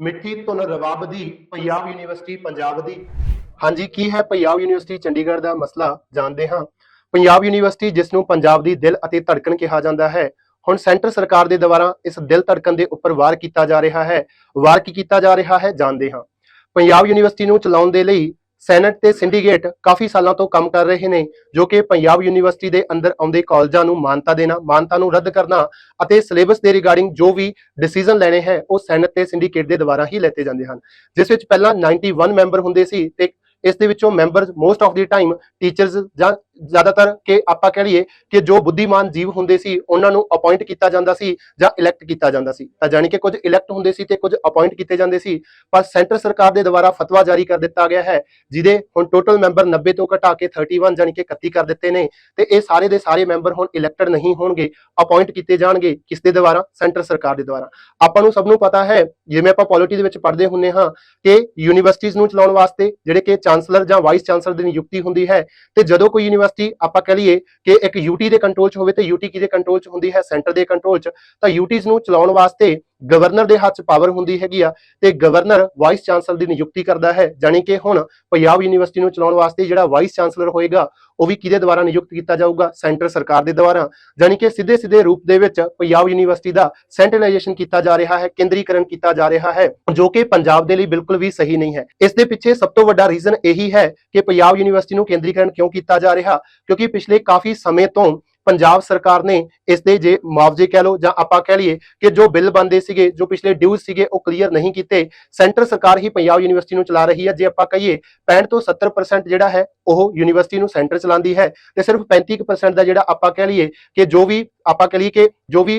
ਮਿੱਠੀ ਧੁਨ ਰਵਾਬ ਦੀ ਪੰਜਾਬ ਯੂਨੀਵਰਸਿਟੀ ਪੰਜਾਬ ਦੀ। ਹਾਂਜੀ, ਕੀ ਹੈ ਪੰਜਾਬ ਯੂਨੀਵਰਸਿਟੀ ਚੰਡੀਗੜ੍ਹ ਦਾ ਮਸਲਾ? ਜਾਣਦੇ ਹਾਂ। ਪੰਜਾਬ ਯੂਨੀਵਰਸਿਟੀ, ਜਿਸ ਨੂੰ ਪੰਜਾਬ ਦੀ ਦਿਲ ਅਤੇ ਧੜਕਣ ਕਿਹਾ ਜਾਂਦਾ ਹੈ, ਹੁਣ ਸੈਂਟਰ ਸਰਕਾਰ ਦੇ ਦੁਆਰਾ ਇਸ ਦਿਲ ਧੜਕਣ ਦੇ ਉੱਪਰ ਵਾਰ ਕੀਤਾ ਜਾ ਰਿਹਾ ਹੈ। ਵਾਰ ਕੀ ਕੀਤਾ ਜਾ ਰਿਹਾ ਹੈ? ਜਾਣਦੇ ਹਾਂ। ਪੰਜਾਬ ਯੂਨੀਵਰਸਿਟੀ ਨੂੰ ਚਲਾਉਣ ਦੇ ਲਈ ਸੈਨੇਟ ਤੇ ਸਿੰਡੀਕੇਟ ਕਾਫੀ ਸਾਲਾਂ ਤੋਂ ਕੰਮ ਕਰ ਰਹੇ ਨੇ, ਜੋ ਕਿ ਪੰਜਾਬ ਯੂਨੀਵਰਸਿਟੀ ਦੇ ਅੰਦਰ ਆਉਂਦੇ ਕਾਲਜਾਂ ਨੂੰ ਮਾਨਤਾ ਦੇਣਾ, ਮਾਨਤਾ ਨੂੰ ਰੱਦ ਕਰਨਾ ਅਤੇ ਸਿਲੇਬਸ ਦੇ ਰਿਗਾਰਡਿੰਗ ਜੋ ਵੀ ਡਿਸੀਜਨ ਲੈਣੇ ਹੈ, ਉਹ ਸੈਨੇਟ ਤੇ ਸਿੰਡੀਕੇਟ ਦੇ ਦੁਆਰਾ ਹੀ ਲੈਤੇ ਜਾਂਦੇ ਹਨ। ਜਿਸ ਵਿੱਚ ਪਹਿਲਾਂ 91 ਮੈਂਬਰ ਹੁੰਦੇ ਸੀ ਤੇ ਇਸ ਦੇ ਵਿੱਚੋਂ member most of the time teachers ਜਾਂ ਜ਼ਿਆਦਾਤਰ ਕਿ ਆਪਾਂ ਕਹਿ ਲਈਏ ਕਿ ਜੋ ਬੁੱਧੀਮਾਨ ਜੀਵ ਹੁੰਦੇ ਸੀ, ਉਹਨਾਂ ਨੂੰ ਅਪਾਇੰਟ ਕੀਤਾ ਜਾਂਦਾ ਸੀ ਜਾਂ ਇਲੈਕਟ ਕੀਤਾ ਜਾਂਦਾ ਸੀ। ਤਾਂ ਜਾਣੀ ਕਿ ਕੁਝ ਇਲੈਕਟ ਹੁੰਦੇ ਸੀ ਤੇ ਕੁਝ ਅਪਾਇੰਟ ਕੀਤੇ ਜਾਂਦੇ ਸੀ, ਪਰ ਸੈਂਟਰ ਸਰਕਾਰ ਦੇ ਦੁਆਰਾ ਫਤਵਾ ਜਾਰੀ ਕਰ ਦਿੱਤਾ ਗਿਆ ਹੈ, ਜਿਹਦੇ ਹੁਣ ਟੋਟਲ ਮੈਂਬਰ 90 ਤੋਂ ਘਟਾ ਕੇ 31 ਜਾਣੀ ਕਿ 31 ਕਰ ਦਿੱਤੇ ਨੇ, ਤੇ ਇਹ ਸਾਰੇ ਦੇ ਸਾਰੇ ਮੈਂਬਰ ਹੁਣ ਇਲੈਕਟਡ ਨਹੀਂ ਹੋਣਗੇ ਅਪਾਇੰਟ ਕੀਤੇ ਜਾਣਗੇ ਕਿਸ ਦੇ ਦੁਆਰਾ? ਸੈਂਟਰ ਸਰਕਾਰ ਦੇ ਦੁਆਰਾ। ਆਪਾਂ ਨੂੰ ਸਭ ਨੂੰ ਪਤਾ ਹੈ, ਜਿਵੇਂ ਆਪਾਂ ਪੋਲਿਟੀ ਦੇ ਵਿੱਚ ਪੜ੍ਹਦੇ ਹੁੰਨੇ ਹਾਂ, ਕਿ ਯੂਨੀਵਰਸਿਟੀਆਂ ਨੂੰ ਚਲਾਉਣ ਵਾਸਤੇ ਜਿਹੜੇ ਕਿ ਚਾਂਸਲਰ ਜਾਂ ਵਾਈਸ ਚਾਂਸਲਰ ਦੀ ਨਿਯੁਕਤੀ ਹੁੰਦੀ ਹੈ, ਤੇ ਜਦੋਂ ਕੋਈ ਯੂਨੀਵਰਸਿਟੀ ਆਪਾਂ ਕਹ ਲਈਏ ਕਿ ਇੱਕ ਯੂਟੀ ਦੇ ਕੰਟਰੋਲ 'ਚ ਹੋਵੇ ਤੇ ਯੂਟੀ ਕਿਹਦੇ ਕੰਟਰੋਲ 'ਚ ਹੁੰਦੀ ਹੈ? ਸੈਂਟਰ ਦੇ ਕੰਟਰੋਲ 'ਚ। ਤਾਂ ਯੂਟੀਜ਼ ਨੂੰ ਚਲਾਉਣ ਵਾਸਤੇ ਗਵਰਨਰ ਦੇ ਹੱਥ 'ਚ ਪਾਵਰ ਹੁੰਦੀ ਹੈਗੀ ਆ ਤੇ ਗਵਰਨਰ ਵਾਈਸ ਚਾਂਸਲਰ ਦੀ ਨਿਯੁਕਤੀ ਕਰਦਾ ਹੈ, ਜਾਣੀ ਕਿ ਹੁਣ ਪੰਜਾਬ ਯੂਨੀਵਰਸਿਟੀ ਨੂੰ ਚਲਾਉਣ ਵਾਸਤੇ ਜਿਹੜਾ ਵਾਈਸ ਚਾਂਸਲਰ ਹੋਏਗਾ, ਉਹ ਵੀ ਕਿਹਦੇ ਦੁਆਰਾ ਨਿਯੁਕਤ ਕੀਤਾ ਜਾਊਗਾ? ਸੈਂਟਰ ਸਰਕਾਰ ਦੇ ਦੁਆਰਾ। ਜਾਣੀ ਕਿ ਸਿੱਧੇ ਸਿੱਧੇ ਰੂਪ ਦੇ ਵਿੱਚ ਪੰਜਾਬ ਯੂਨੀਵਰਸਿਟੀ ਦਾ ਸੈਂਟਰਲਾਈਜੇਸ਼ਨ ਕੀਤਾ ਜਾ ਰਿਹਾ ਹੈ, ਕੇਂਦਰੀਕਰਨ ਕੀਤਾ ਜਾ ਰਿਹਾ ਹੈ, ਜੋ ਕਿ ਪੰਜਾਬ ਦੇ ਲਈ ਬਿਲਕੁਲ ਵੀ ਸਹੀ ਨਹੀਂ ਹੈ। ਇਸ ਦੇ ਪਿੱਛੇ ਸਭ ਤੋਂ ਵੱਡਾ ਰੀਜ਼ਨ ਇਹੀ ਹੈ ਕਿ ਪੰਜਾਬ ਯੂਨੀਵਰਸਿਟੀ ਨੂੰ ਕੇਂਦਰੀਕਰਨ ਕਿਉਂ ਕੀਤਾ ਜਾ ਰਿਹਾ? ਕਿਉਂਕਿ ਪਿਛਲੇ ਕਾਫੀ ਸਮੇਂ ਤੋਂ ਪੰਜਾਬ ਸਰਕਾਰ ਨੇ ਇਸ ਦੇ ਜੇ ਮੁਆਵਜ਼ੇ ਕਹਿ ਲਓ ਜਾਂ ਆਪਾਂ ਕਹਿ ਲਈਏ ਕਿ ਜੋ ਬਿੱਲ ਬੰਦੇ ਸੀਗੇ, ਜੋ ਪਿਛਲੇ ਡਿਊਜ਼ ਸੀਗੇ, ਉਹ ਕਲੀਅਰ ਨਹੀਂ ਕੀਤੇ। ਸੈਂਟਰ ਸਰਕਾਰ ਹੀ ਪੰਜਾਬ ਯੂਨੀਵਰਸਿਟੀ ਨੂੰ ਚਲਾ ਰਹੀ ਹੈ। ਜੇ ਆਪਾਂ ਕਹੀਏ 65 ਤੋਂ 70% ਜਿਹੜਾ ਹੈ, ਉਹ ਯੂਨੀਵਰਸਿਟੀ ਨੂੰ ਸੈਂਟਰ ਚਲਾਉਂਦੀ ਹੈ। ਤੇ ਸਿਰਫ 35% ਦਾ ਜਿਹੜਾ ਆਪਾਂ ਕਹਿ ਲਈਏ ਕਿ ਜੋ ਵੀ ਆਪਾਂ ਕਹਿ ਲਈਏ ਕਿ ਜੋ ਵੀ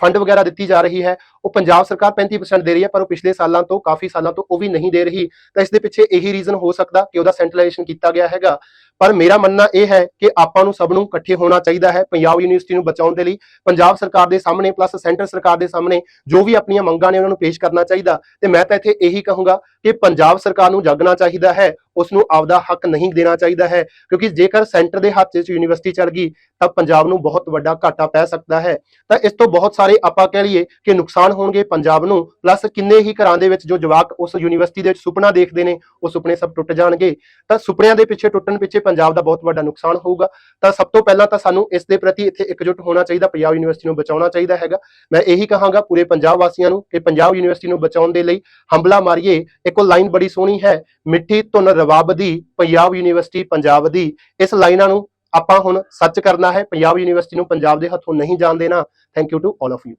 ਫੰਡ ਵਗੈਰਾ ਦਿੱਤੀ ਜਾ ਰਹੀ ਹੈ, ਉਹ ਪੰਜਾਬ ਸਰਕਾਰ 35% ਦੇ ਰਹੀ ਹੈ, ਪਰ ਉਹ ਪਿਛਲੇ ਸਾਲਾਂ ਤੋਂ, ਕਾਫੀ ਸਾਲਾਂ ਤੋਂ ਉਹ ਵੀ ਨਹੀਂ ਦੇ ਰਹੀ। ਤਾਂ ਇਸ ਦੇ ਪਿੱਛੇ ਇਹੀ ਰੀਜ਼ਨ ਹੋ ਸਕਦਾ ਕਿ ਉਹਦਾ ਸੈਂਟਰਲਾਈਜੇਸ਼ਨ ਕੀਤਾ ਗਿਆ ਹੈਗਾ। ਪਰ ਮੇਰਾ ਮੰਨਣਾ ਇਹ ਹੈ ਕਿ ਆਪਾਂ ਨੂੰ ਸਭ ਨੂੰ ਇਕੱਠੇ ਹੋਣਾ ਚਾਹੀਦਾ ਹੈ ਪੰਜਾਬ ਯੂਨੀਵਰਸਿਟੀ ਨੂੰ ਬਚਾਉਣ ਦੇ ਲਈ, ਪੰਜਾਬ ਸਰਕਾਰ ਦੇ ਸਾਹਮਣੇ ਪਲੱਸ ਸੈਂਟਰ ਸਰਕਾਰ ਦੇ ਸਾਹਮਣੇ ਜੋ ਵੀ ਆਪਣੀਆਂ ਮੰਗਾਂ ਨੇ ਉਹਨਾਂ ਨੂੰ ਪੇਸ਼ ਕਰਨਾ ਚਾਹੀਦਾ ਤੇ ਮੈਂ ਤਾਂ ਇੱਥੇ ਇਹੀ ਕਹੂੰਗਾ ਕਿ ਪੰਜਾਬ ਸਰਕਾਰ ਨੂੰ ਜਾਗਣਾ ਚਾਹੀਦਾ ਹੈ ਉਸ ਨੂੰ ਆਪਦਾ ਹੱਕ ਨਹੀਂ ਦੇਣਾ ਚਾਹੀਦਾ ਹੈ, ਕਿਉਂਕਿ ਜੇਕਰ ਸੈਂਟਰ ਦੇ ਹੱਥ 'ਚ ਯੂਨੀਵਰਸਿਟੀ ਚੱਲ ਗਈ ਤਾਂ ਪੰਜਾਬ ਨੂੰ ਬਹੁਤ ਵੱਡਾ ਘਾਟਾ ਪੈ ਸਕਦਾ ਹੈ। ਤਾਂ ਇਸ ਤੋਂ ਬਹੁਤ ਸਾਰੇ ਆਪਾਂ ਕਹਿ ਲਈਏ ਕਿ ਨੁਕਸਾਨ ਹੋਣਗੇ ਪੰਜਾਬ ਨੂੰ ਪਲੱਸ ਕਿੰਨੇ ਹੀ ਘਰਾਂ ਦੇ ਵਿੱਚ ਜੋ ਜਵਾਕ ਉਸ ਯੂਨੀਵਰਸਿਟੀ ਦੇ ਵਿੱਚ ਸੁਪਨਾ ਦੇਖਦੇ ਨੇ, ਉਹ ਸੁਪਨੇ ਸਭ ਟੁੱਟ ਜਾਣਗੇ। ਤਾਂ ਸੁਪਨਿਆਂ ਦੇ ਪਿੱਛੇ ਟੁੱਟਣ ਪਿੱਛੇ ਪੰਜਾਬ ਦਾ ਬਹੁਤ ਵੱਡਾ ਨੁਕਸਾਨ ਹੋਊਗਾ, ਤਾਂ ਸਭ ਤੋਂ ਪਹਿਲਾਂ ਤਾਂ ਸਾਨੂੰ ਇਸ ਦੇ ਪ੍ਰਤੀ ਇੱਥੇ ਇਕਜੁੱਟ ਹੋਣਾ ਚਾਹੀਦਾ, ਪੰਜਾਬ ਯੂਨੀਵਰਸਿਟੀ ਨੂੰ ਬਚਾਉਣਾ ਚਾਹੀਦਾ ਹੈਗਾ। ਮੈਂ ਇਹੀ ਕਹਾਂਗਾ ਪੂਰੇ ਪੰਜਾਬ ਵਾਸੀਆਂ ਨੂੰ ਕਿ ਪੰਜਾਬ ਯੂਨੀਵਰਸਿਟੀ ਨੂੰ ਬਚਾਉਣ ਦੇ ਲਈ ਹੰਬਲਾ ਮਾਰੀਏ, ਇੱਕੋ ਲਾਈਨ ਬੜੀ ਸੋਹਣੀ ਹੈ, ਮਿੱਠੀ ਧੁਨ ਰਵਾਬ ਦੀ, ਪੰਜਾਬ ਯੂਨੀਵਰਸਿਟੀ ਪੰਜਾਬ ਦੀ। ਇਸ ਲਾਈਨਾਂ ਨੂੰ ਆਪਾਂ ਹੁਣ ਸੱਚ ਕਰਨਾ ਹੈ, ਪੰਜਾਬ ਯੂਨੀਵਰਸਿਟੀ ਨੂੰ ਪੰਜਾਬ ਦੇ ਹੱਥੋਂ ਨਹੀਂ ਜਾਣ ਦੇਣਾ। Thank you to all of you